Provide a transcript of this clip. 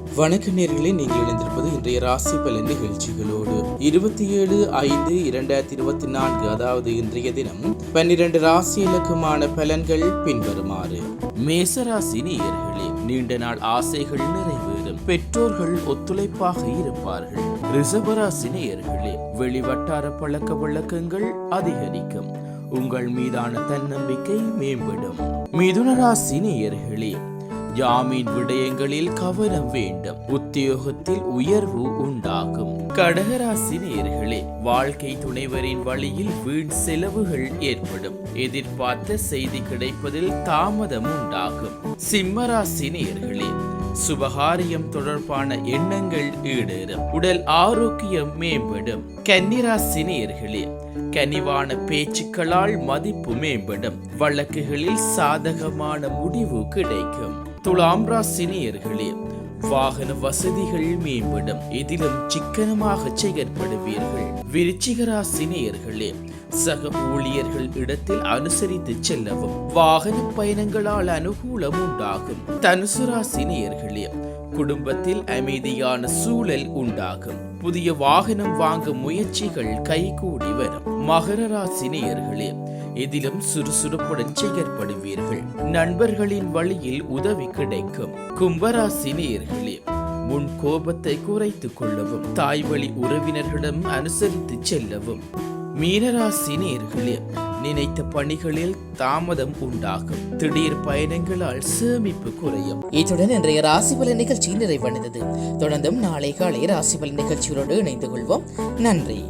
வணக்க நேர்களே நீங்கள் இணைந்திருப்பது இன்றைய ராசி பலன் நிகழ்ச்சிகளோடு. இருபத்தி ஏழு ஐந்து இரண்டாயிரத்தி இருபத்தி நான்கு அதாவது இன்றைய தினம் பன்னிரண்டு ராசி இலக்கமான பலன்கள் பின்வருமாறு. மேசராசி நேயர்களே நீண்ட நாள் ஆசைகள் நிறைவேறும். பெற்றோர்கள் ஒத்துழைப்பாக இருப்பார்கள். ரிசபராசி நேயர்களே வெளிவட்டார பழக்க வழக்கங்கள் அதிகரிக்கும். உங்கள் மீதான தன்னம்பிக்கை மேம்படும். மிதுன ராசி நேயர்களே ஜாமீன் விடயங்களில் கவனம் வேண்டும். உத்தியோகத்தில் உயர்வு உண்டாகும். கடகராசி நேர்களே வாழ்க்கை துணைவரின் வழியில் வீண் செலவுகள் ஏற்படும். எதிர்பார்த்த செய்தி கிடைப்பதில் தாமதம் உண்டாகும். சிம்மராசி நேர்களே சுபகாரியம் தொடர்பான எண்ணங்கள் ஈடேறும். உடல் ஆரோக்கியம் மேம்படும். கன்னிராசி நேர்களே கனிவான பேச்சுக்களால் மதிப்பு மேம்படும். வழக்குகளில் சாதகமான முடிவு கிடைக்கும். துலாம் ராசி வாகன வசதிகள் மேம்படும் இதிலும் சிக்கனமாக செயற்படுவீர்கள். விருச்சிக ராசி சக ஊழியர்கள் இடத்தில் அனுசரித்து செல்லவும் வாகன பயணங்களால் அனுகூலம் உண்டாகும். தனுசு ராசி குடும்பத்தில் அமைதியான சூழல் உண்டாகும். புதிய வாகனம் வாங்கும் முயற்சிகள் கைகூடி வரும். மகர ராசினியர்களே இதிலும் சுறுசுறுப்புடன் செயற்படுவீர்கள் நண்பர்களின் வழியில் உதவி கிடைக்கும். கும்பராசி நேயர்களே உன் கோபத்தை குறைத்துக் கொள்ளவும் தாய்வழி உறவினர்களிடம் அனுசரித்து செல்லவும். மீனராசி நேர்களே நினைத்த பணிகளில் தாமதம் உண்டாகும். திடீர் பயணங்களால் சேமிப்பு குறையும். இத்துடன் இன்றைய ராசி பலன் நிகழ்ச்சி நிறைவடைந்தது. தொடர்ந்தும் நாளை காலை ராசி பலன் இணைந்து கொள்வோம். நன்றி.